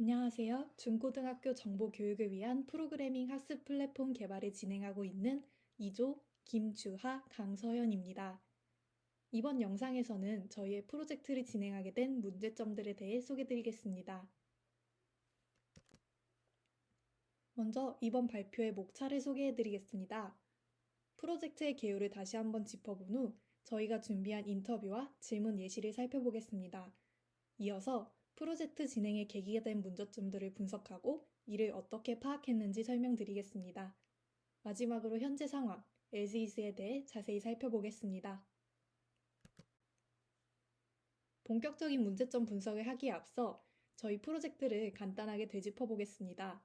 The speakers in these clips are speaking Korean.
안녕하세요. 중고등학교 정보 교육을 위한 프로그래밍 학습 플랫폼 개발을 진행하고 있는 2조 김주하 강서연입니다. 이번 영상에서는 저희의 프로젝트를 진행하게 된 문제점들에 대해 소개드리겠습니다. 먼저 이번 발표의 목차를 소개해드리겠습니다. 프로젝트의 개요를 다시 한번 짚어본 후 저희가 준비한 인터뷰와 질문 예시를 살펴보겠습니다. 이어서 프로젝트 진행의 계기가 된 문제점들을 분석하고 이를 어떻게 파악했는지 설명드리겠습니다. 마지막으로 현재 상황, 에스이스에 대해 자세히 살펴보겠습니다. 본격적인 문제점 분석을 하기에 앞서 저희 프로젝트를 간단하게 되짚어 보겠습니다.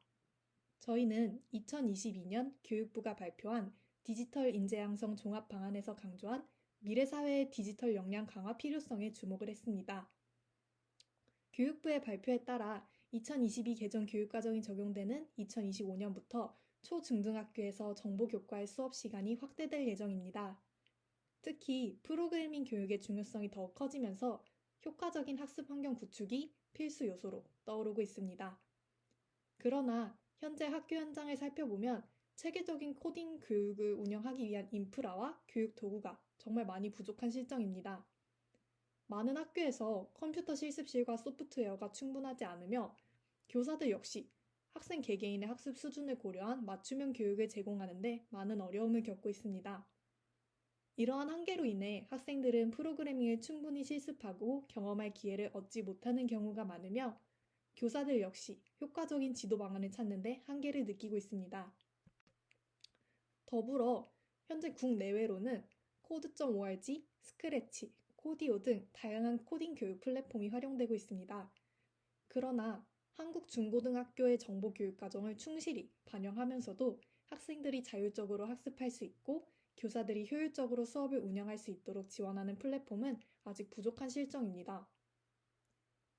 저희는 2022년 교육부가 발표한 디지털 인재 양성 종합 방안에서 강조한 미래 사회의 디지털 역량 강화 필요성에 주목을 했습니다. 교육부의 발표에 따라 2022 개정 교육과정이 적용되는 2025년부터 초중등학교에서 정보교과의 수업 시간이 확대될 예정입니다. 특히 프로그래밍 교육의 중요성이 더욱 커지면서 효과적인 학습 환경 구축이 필수 요소로 떠오르고 있습니다. 그러나 현재 학교 현장을 살펴보면 체계적인 코딩 교육을 운영하기 위한 인프라와 교육 도구가 정말 많이 부족한 실정입니다. 많은 학교에서 컴퓨터 실습실과 소프트웨어가 충분하지 않으며 교사들 역시 학생 개개인의 학습 수준을 고려한 맞춤형 교육을 제공하는데 많은 어려움을 겪고 있습니다. 이러한 한계로 인해 학생들은 프로그래밍을 충분히 실습하고 경험할 기회를 얻지 못하는 경우가 많으며 교사들 역시 효과적인 지도 방안을 찾는데 한계를 느끼고 있습니다. 더불어 현재 국내외로는 코드.org, 스크래치, 코디오 등 다양한 코딩 교육 플랫폼이 활용되고 있습니다. 그러나 한국 중고등학교의 정보 교육 과정을 충실히 반영하면서도 학생들이 자율적으로 학습할 수 있고 교사들이 효율적으로 수업을 운영할 수 있도록 지원하는 플랫폼은 아직 부족한 실정입니다.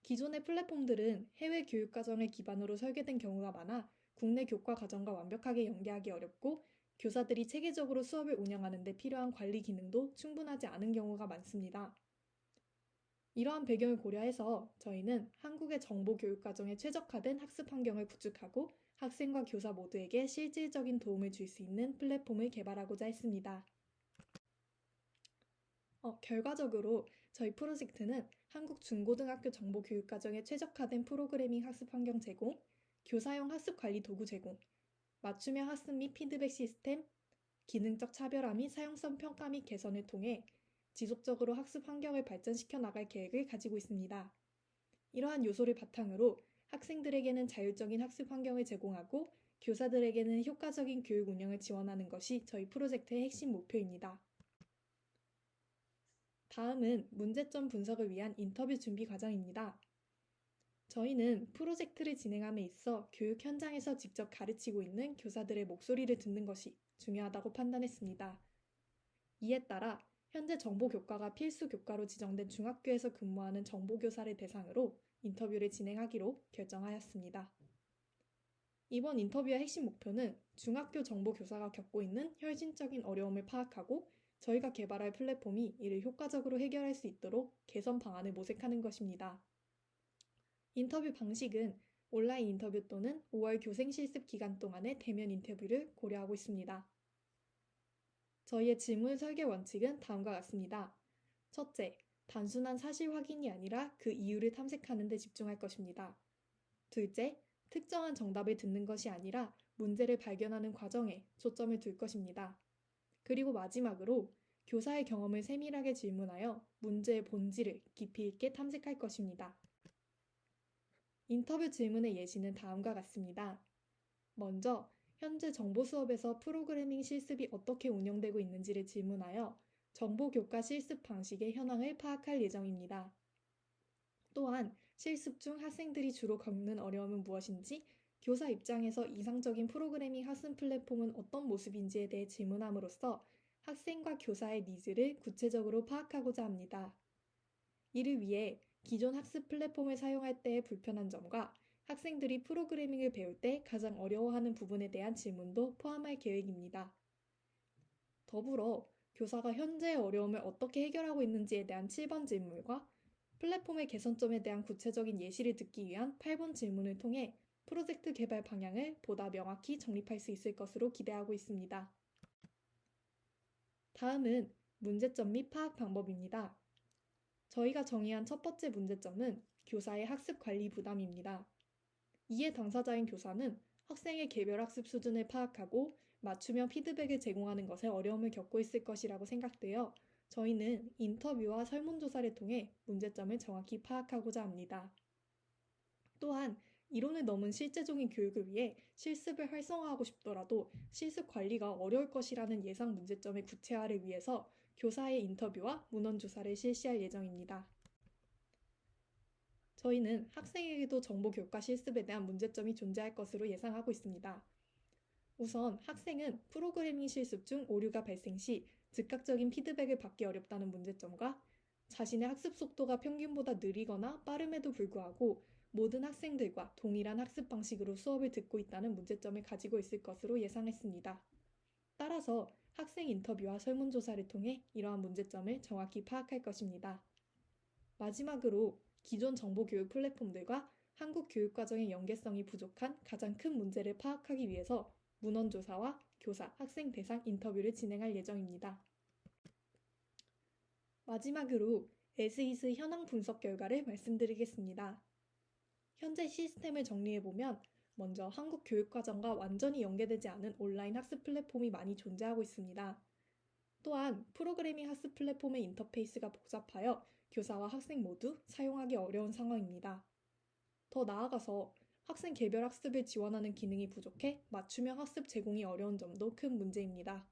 기존의 플랫폼들은 해외 교육 과정을 기반으로 설계된 경우가 많아 국내 교과 과정과 완벽하게 연계하기 어렵고 교사들이 체계적으로 수업을 운영하는 데 필요한 관리 기능도 충분하지 않은 경우가 많습니다. 이러한 배경을 고려해서 저희는 한국의 정보 교육 과정에 최적화된 학습 환경을 구축하고 학생과 교사 모두에게 실질적인 도움을 줄 수 있는 플랫폼을 개발하고자 했습니다. 어, 결과적으로 저희 프로젝트는 한국 중고등학교 정보 교육 과정에 최적화된 프로그래밍 학습 환경 제공, 교사용 학습 관리 도구 제공, 맞춤형 학습 및 피드백 시스템, 기능적 차별화 및 사용성 평가 및 개선을 통해 지속적으로 학습 환경을 발전시켜 나갈 계획을 가지고 있습니다. 이러한 요소를 바탕으로 학생들에게는 자율적인 학습 환경을 제공하고 교사들에게는 효과적인 교육 운영을 지원하는 것이 저희 프로젝트의 핵심 목표입니다. 다음은 문제점 분석을 위한 인터뷰 준비 과정입니다. 저희는 프로젝트를 진행함에 있어 교육 현장에서 직접 가르치고 있는 교사들의 목소리를 듣는 것이 중요하다고 판단했습니다. 이에 따라 현재 정보 교과가 필수 교과로 지정된 중학교에서 근무하는 정보 교사를 대상으로 인터뷰를 진행하기로 결정하였습니다. 이번 인터뷰의 핵심 목표는 중학교 정보 교사가 겪고 있는 혈신적인 어려움을 파악하고 저희가 개발할 플랫폼이 이를 효과적으로 해결할 수 있도록 개선 방안을 모색하는 것입니다. 인터뷰 방식은 온라인 인터뷰 또는 5월 교생 실습 기간 동안의 대면 인터뷰를 고려하고 있습니다. 저희의 질문 설계 원칙은 다음과 같습니다. 첫째, 단순한 사실 확인이 아니라 그 이유를 탐색하는 데 집중할 것입니다. 둘째, 특정한 정답을 듣는 것이 아니라 문제를 발견하는 과정에 초점을 둘 것입니다. 그리고 마지막으로 교사의 경험을 세밀하게 질문하여 문제의 본질을 깊이 있게 탐색할 것입니다. 인터뷰 질문의 예시는 다음과 같습니다. 먼저, 현재 정보 수업에서 프로그래밍 실습이 어떻게 운영되고 있는지를 질문하여 정보 교과 실습 방식의 현황을 파악할 예정입니다. 또한 실습 중 학생들이 주로 겪는 어려움은 무엇인지 교사 입장에서 이상적인 프로그래밍 학습 플랫폼은 어떤 모습인지에 대해 질문함으로써 학생과 교사의 니즈를 구체적으로 파악하고자 합니다. 이를 위해 기존 학습 플랫폼을 사용할 때의 불편한 점과 학생들이 프로그래밍을 배울 때 가장 어려워하는 부분에 대한 질문도 포함할 계획입니다. 더불어 교사가 현재의 어려움을 어떻게 해결하고 있는지에 대한 7번 질문과 플랫폼의 개선점에 대한 구체적인 예시를 듣기 위한 8번 질문을 통해 프로젝트 개발 방향을 보다 명확히 정립할 수 있을 것으로 기대하고 있습니다. 다음은 문제점 및 파악 방법입니다. 저희가 정의한 첫 번째 문제점은 교사의 학습 관리 부담입니다. 이해 당사자인 교사는 학생의 개별 학습 수준을 파악하고 맞춤형 피드백을 제공하는 것에 어려움을 겪고 있을 것이라고 생각되어 저희는 인터뷰와 설문조사를 통해 문제점을 정확히 파악하고자 합니다. 또한 이론을 넘은 실제적인 교육을 위해 실습을 활성화하고 싶더라도 실습 관리가 어려울 것이라는 예상 문제점의 구체화를 위해서 교사의 인터뷰와 문헌조사를 실시할 예정입니다. 저희는 학생에게도 정보 교과 실습에 대한 문제점이 존재할 것으로 예상하고 있습니다. 우선 학생은 프로그래밍 실습 중 오류가 발생 시 즉각적인 피드백을 받기 어렵다는 문제점과 자신의 학습 속도가 평균보다 느리거나 빠름에도 불구하고 모든 학생들과 동일한 학습 방식으로 수업을 듣고 있다는 문제점을 가지고 있을 것으로 예상했습니다. 따라서 학생 인터뷰와 설문조사를 통해 이러한 문제점을 정확히 파악할 것입니다. 마지막으로 기존 정보 교육 플랫폼들과 한국 교육과정의 연계성이 부족한 가장 큰 문제를 파악하기 위해서 문헌조사와 교사, 학생 대상 인터뷰를 진행할 예정입니다. 마지막으로 에스이스 현황 분석 결과를 말씀드리겠습니다. 현재 시스템을 정리해보면 먼저 한국 교육과정과 완전히 연계되지 않은 온라인 학습 플랫폼이 많이 존재하고 있습니다. 또한 프로그래밍 학습 플랫폼의 인터페이스가 복잡하여 교사와 학생 모두 사용하기 어려운 상황입니다. 더 나아가서 학생 개별 학습을 지원하는 기능이 부족해 맞춤형 학습 제공이 어려운 점도 큰 문제입니다.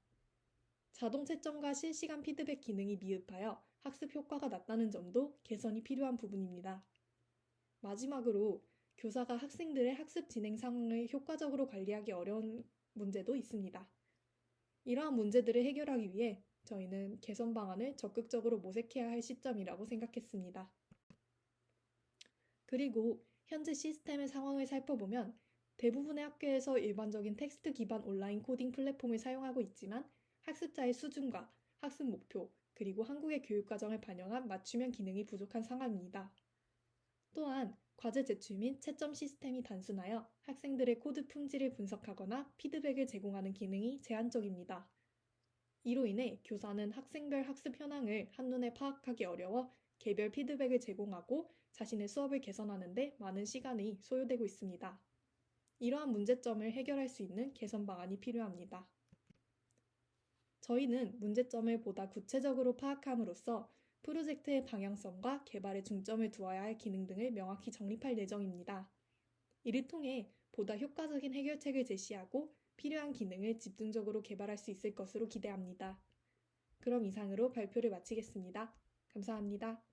자동 채점과 실시간 피드백 기능이 미흡하여 학습 효과가 낮다는 점도 개선이 필요한 부분입니다. 마지막으로 교사가 학생들의 학습 진행 상황을 효과적으로 관리하기 어려운 문제도 있습니다. 이러한 문제들을 해결하기 위해 저희는 개선 방안을 적극적으로 모색해야 할 시점이라고 생각했습니다. 그리고 현재 시스템의 상황을 살펴보면 대부분의 학교에서 일반적인 텍스트 기반 온라인 코딩 플랫폼을 사용하고 있지만 학습자의 수준과 학습 목표, 그리고 한국의 교육과정을 반영한 맞춤형 기능이 부족한 상황입니다. 또한 과제 제출 및 채점 시스템이 단순하여 학생들의 코드 품질을 분석하거나 피드백을 제공하는 기능이 제한적입니다. 이로 인해 교사는 학생별 학습 현황을 한눈에 파악하기 어려워 개별 피드백을 제공하고 자신의 수업을 개선하는데 많은 시간이 소요되고 있습니다. 이러한 문제점을 해결할 수 있는 개선 방안이 필요합니다. 저희는 문제점을 보다 구체적으로 파악함으로써 프로젝트의 방향성과 개발에 중점을 두어야 할 기능 등을 명확히 정립할 예정입니다. 이를 통해 보다 효과적인 해결책을 제시하고 필요한 기능을 집중적으로 개발할 수 있을 것으로 기대합니다. 그럼 이상으로 발표를 마치겠습니다. 감사합니다.